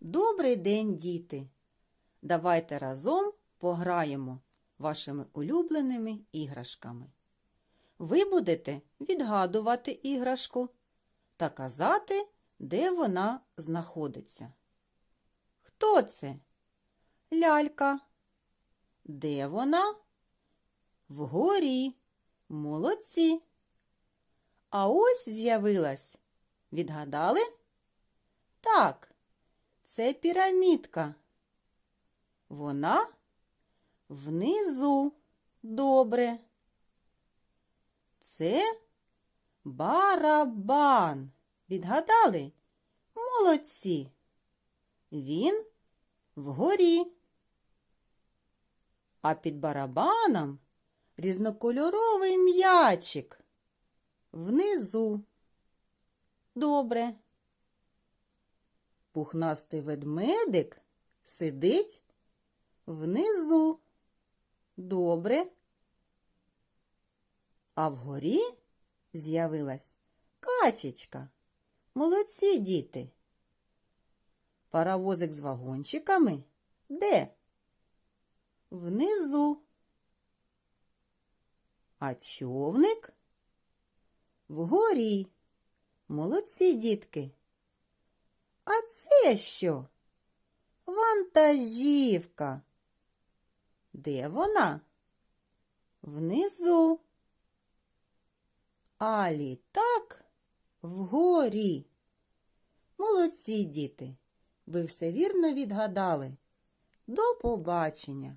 Добрий день, діти! Давайте разом пограємо вашими улюбленими іграшками. Ви будете відгадувати іграшку та казати, де вона знаходиться. Хто це? Лялька. Де вона? Вгорі. Молодці. А ось з'явилась. Відгадали? Це пірамідка. Вона внизу. Добре. Це барабан. Відгадали? Молодці. Він вгорі. А під барабаном різнокольоровий м'ячик. Внизу. Добре. Пухнастий ведмедик сидить внизу. Добре. А вгорі з'явилась качечка. Молодці діти. Паровозик з вагончиками де? Внизу. А човник вгорі. Молодці дітки. А це що? Вантажівка. Де вона? Внизу. А літак вгорі. Молодці, діти. Ви все вірно відгадали. До побачення.